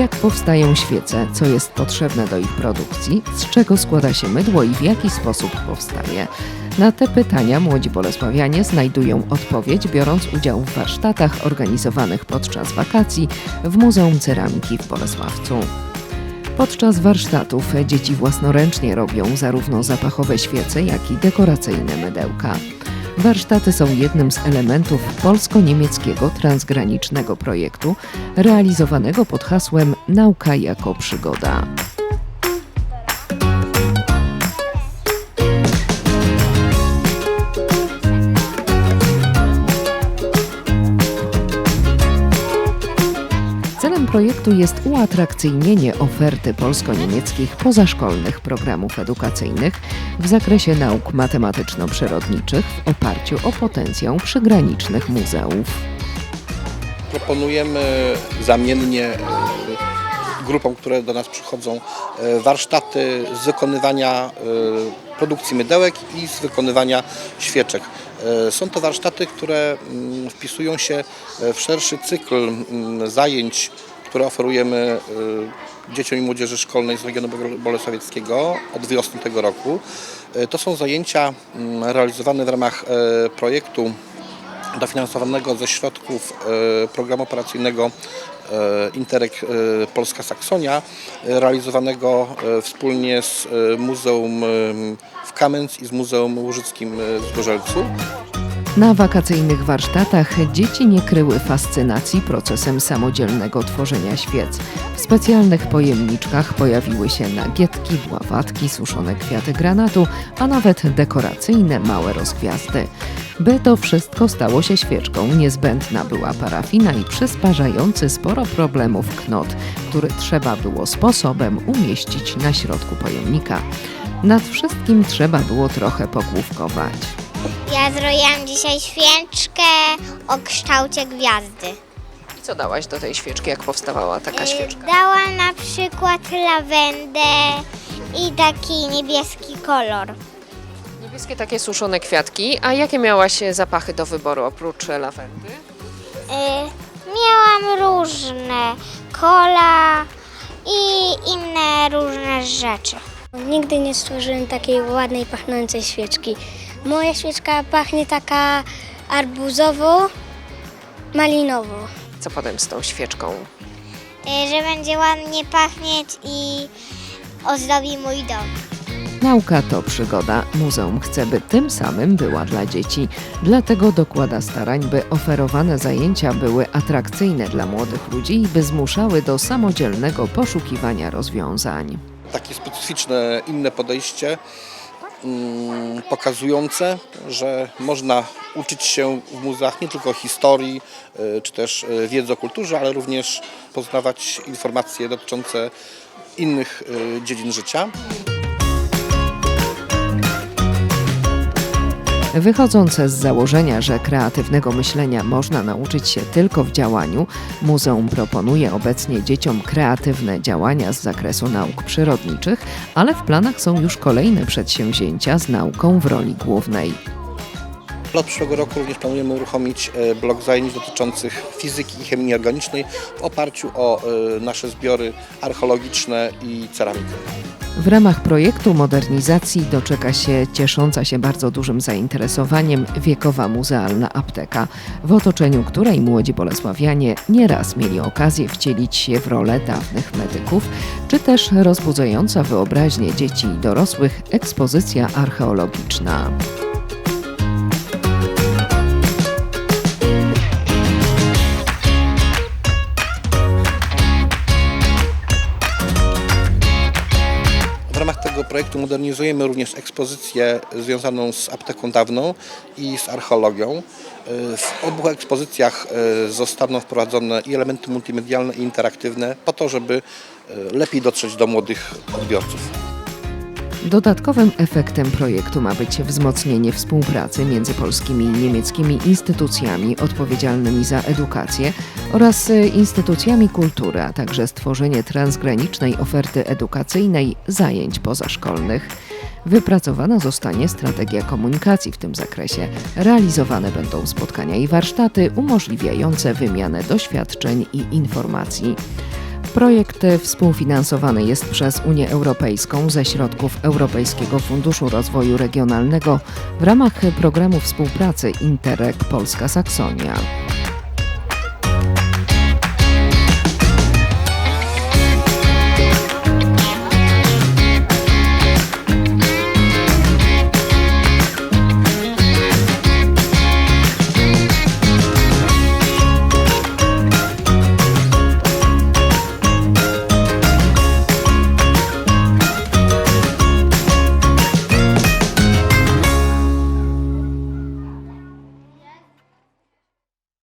Jak powstają świece, co jest potrzebne do ich produkcji, z czego składa się mydło i w jaki sposób powstaje. Na te pytania młodzi bolesławianie znajdują odpowiedź, biorąc udział w warsztatach organizowanych podczas wakacji w Muzeum Ceramiki w Bolesławcu. Podczas warsztatów dzieci własnoręcznie robią zarówno zapachowe świece, jak i dekoracyjne mydełka. Warsztaty są jednym z elementów polsko-niemieckiego transgranicznego projektu realizowanego pod hasłem Nauka jako przygoda. Projektu jest uatrakcyjnienie oferty polsko-niemieckich pozaszkolnych programów edukacyjnych w zakresie nauk matematyczno-przyrodniczych w oparciu o potencjał przygranicznych muzeów. Proponujemy zamiennie e, grupom, które do nas przychodzą, e, warsztaty z wykonywania e, produkcji mydełek i z wykonywania świeczek. Są to warsztaty, które mm, wpisują się w szerszy cykl mm, zajęć, które oferujemy e, dzieciom i młodzieży szkolnej z regionu bolesławieckiego od wiosny tego roku. E, To są zajęcia mm, realizowane w ramach e, projektu dofinansowanego ze środków programu operacyjnego Interreg Polska Saksonia, realizowanego wspólnie z Muzeum w Kamenz i z Muzeum Łużyckim w Zgorzelcu. Na wakacyjnych warsztatach dzieci nie kryły fascynacji procesem samodzielnego tworzenia świec. W specjalnych pojemniczkach pojawiły się nagietki, bławatki, suszone kwiaty granatu, a nawet dekoracyjne małe rozgwiazdy. By to wszystko stało się świeczką, niezbędna była parafina i przysparzający sporo problemów knot, który trzeba było sposobem umieścić na środku pojemnika. Nad wszystkim trzeba było trochę pogłówkować. Ja zrobiłam dzisiaj świeczkę o kształcie gwiazdy. I co dałaś do tej świeczki, jak powstawała taka Y, świeczka? Dałam na przykład lawendę i taki niebieski kolor. Niebieskie takie suszone kwiatki. A jakie miałaś zapachy do wyboru oprócz lawendy? Y, Miałam różne kola i inne różne rzeczy. Nigdy nie stworzyłem takiej ładnej, pachnącej świeczki. Moja świeczka pachnie taka arbuzowo-malinowo. Co potem z tą świeczką? Y, Że będzie ładnie pachnieć i ozdobi mój dom. Nauka to przygoda. Muzeum chce, by tym samym była dla dzieci. Dlatego dokłada starań, by oferowane zajęcia były atrakcyjne dla młodych ludzi i by zmuszały do samodzielnego poszukiwania rozwiązań. Takie specyficzne, inne podejście pokazujące, że można uczyć się w muzeach nie tylko historii y, czy też y, wiedzy o kulturze, ale również poznawać informacje dotyczące innych y, dziedzin życia. Wychodząc z założenia, że kreatywnego myślenia można nauczyć się tylko w działaniu, muzeum proponuje obecnie dzieciom kreatywne działania z zakresu nauk przyrodniczych, ale w planach są już kolejne przedsięwzięcia z nauką w roli głównej. Od przyszłego roku również planujemy uruchomić e, blok zajęć dotyczących fizyki i chemii organicznej w oparciu o e, nasze zbiory archeologiczne i ceramikę. W ramach projektu modernizacji doczeka się ciesząca się bardzo dużym zainteresowaniem wiekowa muzealna apteka, w otoczeniu której młodzi bolesławianie nieraz mieli okazję wcielić się w rolę dawnych medyków, czy też rozbudzająca wyobraźnię dzieci i dorosłych ekspozycja archeologiczna. Projektu modernizujemy również ekspozycję związaną z apteką dawną i z archeologią. E, W obu ekspozycjach e, zostaną wprowadzone i elementy multimedialne i interaktywne po to, żeby e, lepiej dotrzeć do młodych odbiorców. Dodatkowym efektem projektu ma być wzmocnienie współpracy między polskimi i niemieckimi instytucjami odpowiedzialnymi za edukację oraz y, instytucjami kultury, a także stworzenie transgranicznej oferty edukacyjnej zajęć pozaszkolnych. Wypracowana zostanie strategia komunikacji w tym zakresie. Realizowane będą spotkania i warsztaty umożliwiające wymianę doświadczeń i informacji. Projekt współfinansowany jest przez Unię Europejską ze środków Europejskiego Funduszu Rozwoju Regionalnego w ramach programu współpracy Interreg Polska Saksonia.